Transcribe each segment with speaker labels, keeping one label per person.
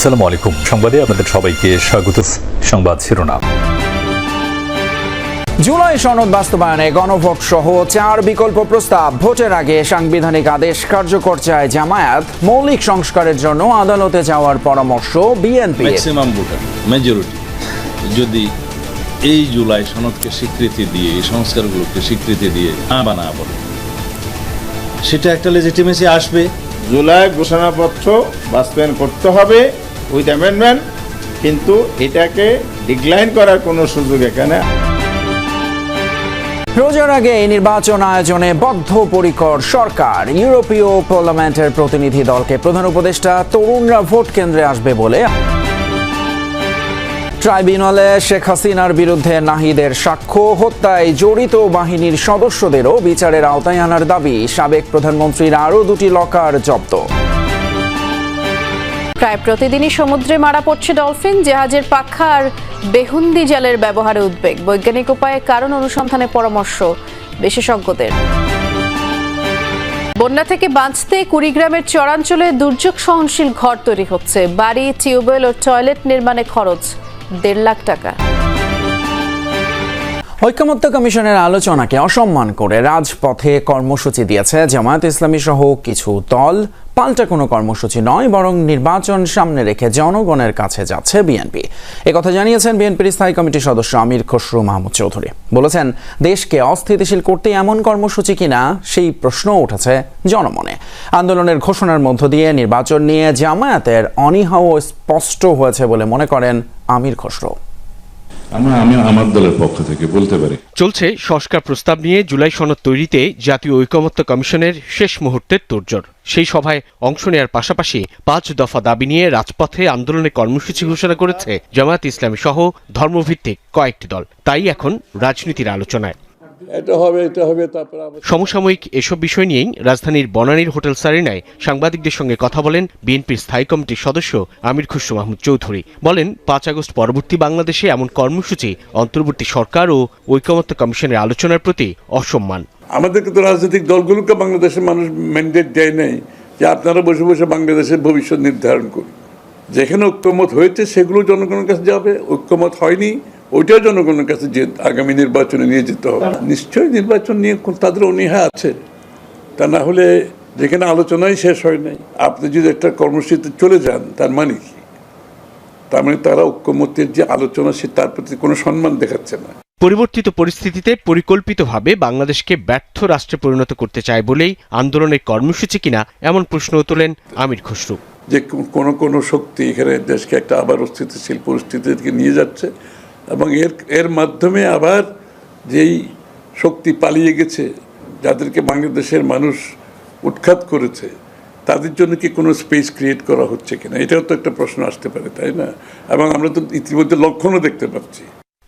Speaker 1: আসসালামু আলাইকুম সংবাদে আপনাদের সবাইকে স্বাগত সংবাদ শিরোনাম জুলাই সনদ বাস্তবায়নে গণভোট সহ চার বিকল্প প্রস্তাব ভোটের আগে সাংবিধানিক আদেশ কার্যকর চায় জামায়াত মৌলিক সংস্কারের জন্য আদালতে যাওয়ার পরামর্শ বিএনপি
Speaker 2: ম্যাক্সিমাম ভোটার মেজরিটি যদি এই জুলাই সনদকে স্বীকৃতি দিয়ে এই সংস্কারগুলোকে স্বীকৃতি দিয়ে না বা না বলে সেটা একটা লেজিটিমেসি আসবে
Speaker 3: জুলাই ঘোষণাপত্র বাস্তবায়ন করতে হবে উইথ অ্যামেন্ডমেন্ট কিন্তু এটাকে ডিক্লাইন করার কোনো সুযোগ এখানে
Speaker 1: রোজার আগে এই নির্বাচন আয়োজনে বদ্ধপরিকর সরকার ইউরোপীয় পার্লামেন্টের প্রতিনিধি দলকে প্রধান উপদেষ্টা তরুণরা ভোট কেন্দ্রে আসবে বলে ট্রাইব্যুনালে শেখ হাসিনার বিরুদ্ধে নাহিদের সাক্ষ্য হত্যায় জড়িত বাহিনীর সদস্যদেরও বিচারের আওতায় আনার দাবি সাবেক প্রধানমন্ত্রীর আরও দুটি লকার জব্দ
Speaker 4: প্রায় প্রতিদিনই সমুদ্রে মারা পড়ছে ডলফিন জাহাজের পাখা আর বেহুন্দি জালের ব্যবহারে উদ্বেগ বৈজ্ঞানিক উপায়ে কারণ অনুসন্ধানে পরামর্শ বিশেষজ্ঞদের বন্যা থেকে বাঁচতে কুড়িগ্রামের চরাঞ্চলে দুর্যোগ সহনশীল ঘর তৈরি হচ্ছে বাড়ি টিউবওয়েল ও টয়লেট নির্মাণে খরচ দেড় লাখ টাকা
Speaker 1: ঐক্যমত্য কমিশনের আলোচনাকে অসম্মান করে রাজপথে কর্মসূচি দিয়েছে জামায়াত ইসলামী সহ কিছু দল পাল্টা কোনো কর্মসূচি নয় বরং নির্বাচন সামনে রেখে জনগণের কাছে যাচ্ছে বিএনপি কথা জানিয়েছেন বিএনপির স্থায়ী কমিটির সদস্য আমির খসরু মাহমুদ চৌধুরী বলেছেন দেশকে অস্থিতিশীল করতে এমন কর্মসূচি কিনা সেই প্রশ্নও উঠেছে জনমনে আন্দোলনের ঘোষণার মধ্য দিয়ে নির্বাচন নিয়ে জামায়াতের অনীহাও স্পষ্ট হয়েছে বলে মনে করেন আমির খসরু চলছে সংস্কার প্রস্তাব নিয়ে জুলাই সনদ তৈরিতে জাতীয় ঐকমত্য কমিশনের শেষ মুহূর্তের তোড়জোড় সেই সভায় অংশ নেওয়ার পাশাপাশি পাঁচ দফা দাবি নিয়ে রাজপথে আন্দোলনের কর্মসূচি ঘোষণা করেছে জামায়াত ইসলামী সহ ধর্মভিত্তিক কয়েকটি দল তাই এখন রাজনীতির আলোচনায় এটা হবে এটা হবে তারপরে সমসাময়িক এসব বিষয় নিয়েই রাজধানীর বনানীর হোটেল সারিনায় সাংবাদিকদের সঙ্গে কথা বলেন বিএনপির স্থায়ী কমিটির সদস্য আমির খুশু মাহমুদ চৌধুরী বলেন পাঁচ আগস্ট পরবর্তী বাংলাদেশে এমন কর্মসূচি অন্তর্বর্তী সরকার ও ঐকমত্য কমিশনের আলোচনার প্রতি অসম্মান
Speaker 5: আমাদেরকে তো রাজনৈতিক দলগুলোকে বাংলাদেশের মানুষ ম্যান্ডেট দেয় নাই যে আপনারা বসে বসে বাংলাদেশের ভবিষ্যৎ নির্ধারণ করুন যেখানে ঐক্যমত হয়েছে সেগুলো জনগণের কাছে যাবে ঐক্যমত হয়নি ওইটা জনগণের কাছে যে আগামী নির্বাচনে নিয়ে যেতে হবে নিশ্চয়ই নির্বাচন নিয়ে তাদের অনীহা আছে তা না হলে যেখানে আলোচনাই শেষ হয় নাই আপনি যদি একটা কর্মসূচিতে চলে যান তার মানে কি তার মানে তারা ঐক্যমতের যে আলোচনা সে তার প্রতি কোনো সম্মান দেখাচ্ছে না
Speaker 1: পরিবর্তিত পরিস্থিতিতে পরিকল্পিতভাবে বাংলাদেশকে ব্যর্থ রাষ্ট্রে পরিণত করতে চায় বলেই আন্দোলনের কর্মসূচি কিনা এমন প্রশ্ন তোলেন আমির খসরু
Speaker 5: যে কোন কোন শক্তি এখানে দেশকে একটা আবার অস্থিতিশীল পরিস্থিতিকে নিয়ে যাচ্ছে এবং এর এর মাধ্যমে আবার যেই শক্তি পালিয়ে গেছে যাদেরকে বাংলাদেশের মানুষ উৎখাত করেছে তাদের জন্য কি কোনো স্পেস ক্রিয়েট করা হচ্ছে কিনা এটাও তো একটা প্রশ্ন আসতে পারে তাই না এবং আমরা তো ইতিমধ্যে লক্ষণও দেখতে পাচ্ছি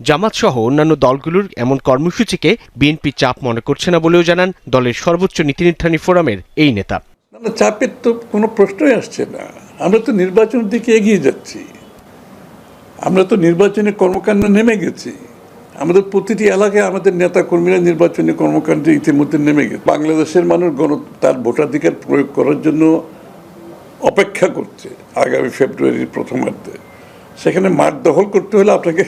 Speaker 1: জামাত সহ অন্যান্য দলগুলোর এমন কর্মসূচিকে বিএনপি চাপ মনে করছে না বলেও জানান দলের সর্বোচ্চ নীতি নির্ধারণী ফোরামের এই নেতা
Speaker 5: না চাপের তো কোনো প্রশ্নই আসছে না আমরা তো নির্বাচনের দিকে এগিয়ে যাচ্ছি আমরা তো নির্বাচনী কর্মকাণ্ড নেমে গেছি আমাদের প্রতিটি এলাকায় আমাদের নেতা কর্মীরা নির্বাচনী কর্মকাণ্ডে ইতিমধ্যে নেমে গেছে বাংলাদেশের মানুষ গণ তার ভোটাধিকার প্রয়োগ করার জন্য অপেক্ষা করছে আগামী ফেব্রুয়ারির প্রথমার্ধে সেখানে মাঠ দখল করতে হলে আপনাকে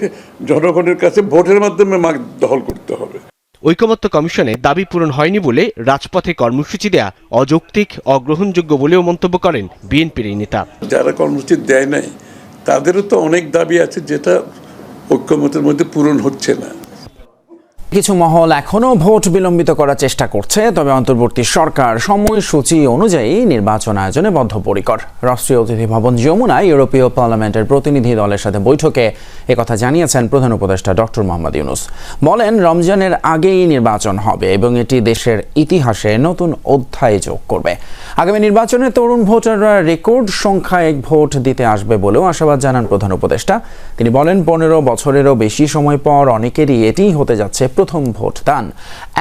Speaker 5: জনগণের কাছে ভোটের মাধ্যমে মাঠ দখল করতে হবে
Speaker 1: ঐকমত্য কমিশনে দাবি পূরণ হয়নি বলে রাজপথে কর্মসূচি দেয়া অযৌক্তিক অগ্রহণযোগ্য বলেও মন্তব্য করেন বিএনপির এই নেতা
Speaker 5: যারা কর্মসূচি দেয় নাই তাদেরও তো অনেক দাবি আছে যেটা ঐক্যমতের মধ্যে পূরণ হচ্ছে না
Speaker 1: কিছু মহল এখনও ভোট বিলম্বিত করার চেষ্টা করছে তবে অন্তর্বর্তী সরকার সময়সূচি অনুযায়ী নির্বাচন আয়োজনে বদ্ধপরিকর রাষ্ট্রীয় অতিথি ভবন যমুনায় ইউরোপীয় পার্লামেন্টের প্রতিনিধি দলের সাথে বৈঠকে একথা জানিয়েছেন প্রধান উপদেষ্টা ডক্টর মোহাম্মদ ইউনুস বলেন রমজানের আগেই নির্বাচন হবে এবং এটি দেশের ইতিহাসে নতুন অধ্যায় যোগ করবে আগামী নির্বাচনে তরুণ ভোটাররা রেকর্ড সংখ্যায় ভোট দিতে আসবে বলেও আশাবাদ জানান প্রধান উপদেষ্টা তিনি বলেন পনেরো বছরেরও বেশি সময় পর অনেকেরই এটিই হতে যাচ্ছে প্রথম ভোট দান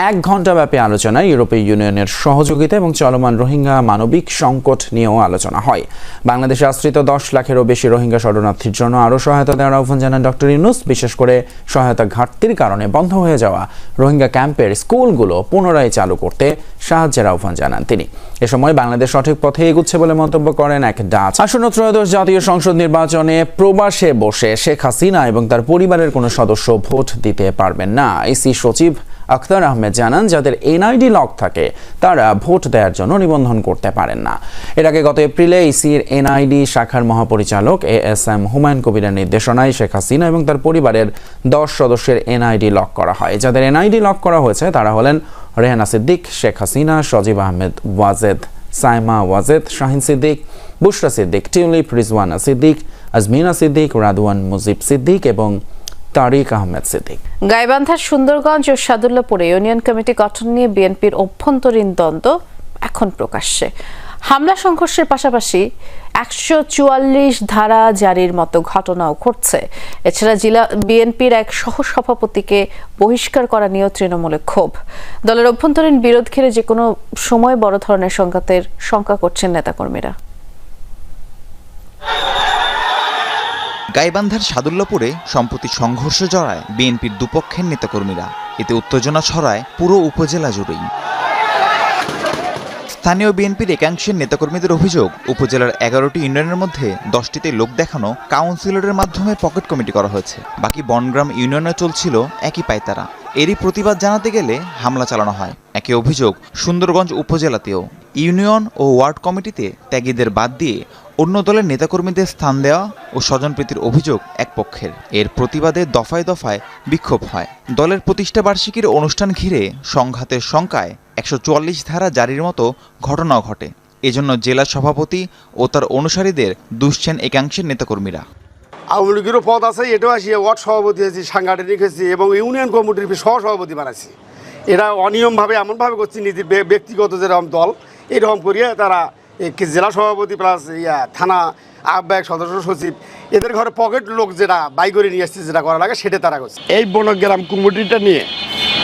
Speaker 1: এক ব্যাপী আলোচনায় ইউরোপীয় ইউনিয়নের সহযোগিতা এবং চলমান রোহিঙ্গা মানবিক সংকট নিয়েও আলোচনা হয় বাংলাদেশে আশ্রিত দশ লাখেরও বেশি রোহিঙ্গা শরণার্থীর জন্য আরও সহায়তা দেওয়ার আহ্বান জানান ডক্টর ইউনুস বিশেষ করে সহায়তা ঘাটতির কারণে বন্ধ হয়ে যাওয়া রোহিঙ্গা ক্যাম্পের স্কুলগুলো পুনরায় চালু করতে সাহায্যের আহ্বান জানান তিনি এ সময় বাংলাদেশ সঠিক পথে এগুচ্ছে বলে মন্তব্য করেন এক ডাচ আসন্ন ত্রয়োদশ জাতীয় সংসদ নির্বাচনে প্রবাসে বসে শেখ হাসিনা এবং তার পরিবারের কোনো সদস্য ভোট দিতে পারবেন না ইসি সচিব আখতার আহমেদ জানান যাদের এনআইডি লক থাকে তারা ভোট দেওয়ার জন্য নিবন্ধন করতে পারেন না এর আগে গত এপ্রিলে ইসির এনআইডি শাখার মহাপরিচালক এ এস এম হুমায়ুন কবিরের নির্দেশনায় শেখ হাসিনা এবং তার পরিবারের দশ সদস্যের এনআইডি লক করা হয় যাদের এনআইডি লক করা হয়েছে তারা হলেন রেহানা সিদ্দিক শেখ হাসিনা সজীব আহমেদ ওয়াজেদ সাইমা ওয়াজেদ শাহিন সিদ্দিক বুশরা সিদ্দিক টিউলিপ রিজওয়ানা সিদ্দিক আজমিনা সিদ্দিক রাদওয়ান মুজিব সিদ্দিক এবং তারিক আহমেদ সিদ্দিক
Speaker 4: গাইবান্ধার সুন্দরগঞ্জ ও সাদুল্লাপুরে ইউনিয়ন কমিটি গঠন নিয়ে বিএনপির অভ্যন্তরীণ দ্বন্দ্ব এখন প্রকাশ্যে হামলা সংঘর্ষের পাশাপাশি একশো চুয়াল্লিশ ধারা জারির মতো ঘটনাও ঘটছে এছাড়া জেলা বিএনপির এক সহসভাপতিকে বহিষ্কার করা নিয়েও তৃণমূলে ক্ষোভ দলের অভ্যন্তরীণ বিরোধ ঘিরে যে কোনো সময় বড় ধরনের সংঘাতের শঙ্কা করছেন নেতাকর্মীরা
Speaker 1: গাইবান্ধার সাদুল্লাপুরে সম্প্রতি সংঘর্ষ জড়ায় বিএনপির দুপক্ষের নেতাকর্মীরা এতে উত্তেজনা ছড়ায় পুরো উপজেলা জুড়েই স্থানীয় বিএনপির একাংশের নেতাকর্মীদের অভিযোগ উপজেলার এগারোটি ইউনিয়নের মধ্যে দশটিতে লোক দেখানো কাউন্সিলরের মাধ্যমে পকেট কমিটি করা হয়েছে বাকি বনগ্রাম ইউনিয়নে চলছিল একই পায়তারা এরই প্রতিবাদ জানাতে গেলে হামলা চালানো হয় একই অভিযোগ সুন্দরগঞ্জ উপজেলাতেও ইউনিয়ন ও ওয়ার্ড কমিটিতে ত্যাগীদের বাদ দিয়ে অন্য দলের নেতাকর্মীদের স্থান দেওয়া ও স্বজনপ্রীতির অভিযোগ এক পক্ষের এর প্রতিবাদে দফায় দফায় বিক্ষোভ হয় দলের প্রতিষ্ঠাবার্ষিকীর অনুষ্ঠান ঘিরে সংঘাতের সংখ্যায় একশো ধারা জারির মতো ঘটনাও ঘটে এজন্য জেলা সভাপতি ও তার অনুসারীদের দুষছেন একাংশের নেতাকর্মীরা
Speaker 6: আওয়ামী লীগেরও পদ আছে এটাও আসি ওয়ার্ড সভাপতি আছি সাংগাটে রেখেছি এবং ইউনিয়ন কমিটির সহসভাপতি বানাইছি এরা অনিয়মভাবে এমনভাবে করছে নিজের ব্যক্তিগত যেরকম দল এরকম করিয়া তারা জেলা সভাপতি প্লাস ইয়া থানা আহ্বায়ক সদস্য সচিব এদের ঘরে পকেট লোক যেটা বাই করে নিয়ে আসছে যেটা করা লাগে সেটা তারা করছে
Speaker 7: এই বনগ্রাম কুমুটিটা নিয়ে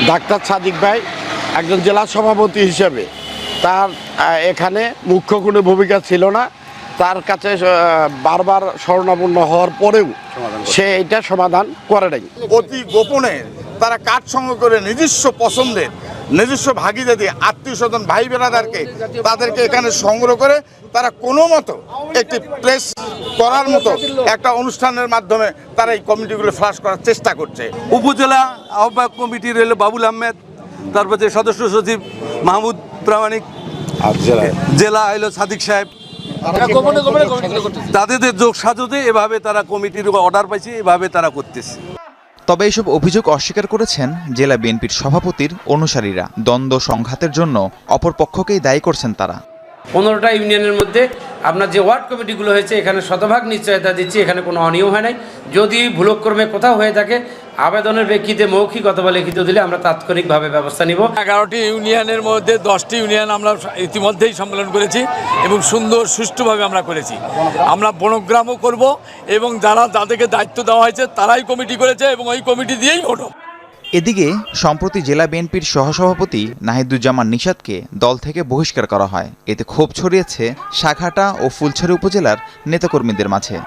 Speaker 7: ডাক্তার সাদিক ভাই একজন জেলা সভাপতি হিসেবে তার এখানে মুখ্য কোনো ভূমিকা ছিল না তার কাছে বারবার স্বর্ণাপন্ন হওয়ার পরেও সে এটা সমাধান করে নাই
Speaker 8: অতি গোপনে তারা কাঠ সংগ্রহ করে নিজস্ব পছন্দের নিজস্ব ভাগিদারি আত্মীয় স্বজন ভাই বেড়াদারকে তাদেরকে এখানে সংগ্রহ করে তারা কোনো মতো একটি প্রেস করার মতো একটা অনুষ্ঠানের মাধ্যমে তারা এই কমিটিগুলো ফ্লাশ করার চেষ্টা করছে
Speaker 9: উপজেলা আহ্বায়ক কমিটির রইল বাবুল আহমেদ তারপর যে সদস্য সচিব মাহমুদ প্রামাণিক জেলা হইল সাদিক সাহেব তাদের যোগ সাজতে এভাবে তারা কমিটির অর্ডার পাইছে এভাবে তারা করতেছে
Speaker 1: তবে এইসব অভিযোগ অস্বীকার করেছেন জেলা বিএনপির সভাপতির অনুসারীরা দ্বন্দ্ব সংঘাতের জন্য অপর পক্ষকেই দায়ী করছেন তারা
Speaker 10: পনেরোটা ইউনিয়নের মধ্যে আপনার যে ওয়ার্ড কমিটিগুলো হয়েছে এখানে শতভাগ নিশ্চয়তা দিচ্ছি এখানে কোনো অনিয়ম হয় নাই যদি ভুলক্রমে কোথাও হয়ে থাকে আবেদনের প্রেক্ষিতে মৌখিক অথবা লিখিত দিলে আমরা তাৎক্ষণিকভাবে ব্যবস্থা নিব
Speaker 11: এগারোটি ইউনিয়নের মধ্যে দশটি ইউনিয়ন আমরা ইতিমধ্যেই সম্মেলন করেছি এবং সুন্দর সুষ্ঠুভাবে আমরা করেছি আমরা বনগ্রামও করব এবং যারা তাদেরকে দায়িত্ব দেওয়া হয়েছে তারাই কমিটি করেছে এবং ওই কমিটি দিয়েই ভোট
Speaker 1: এদিকে সম্প্রতি জেলা বিএনপির সহসভাপতি নাহিদুজ্জামান নিষাদকে দল থেকে বহিষ্কার করা হয় এতে ক্ষোভ ছড়িয়েছে শাখাটা ও ফুলছড়ি উপজেলার নেতাকর্মীদের মাঝে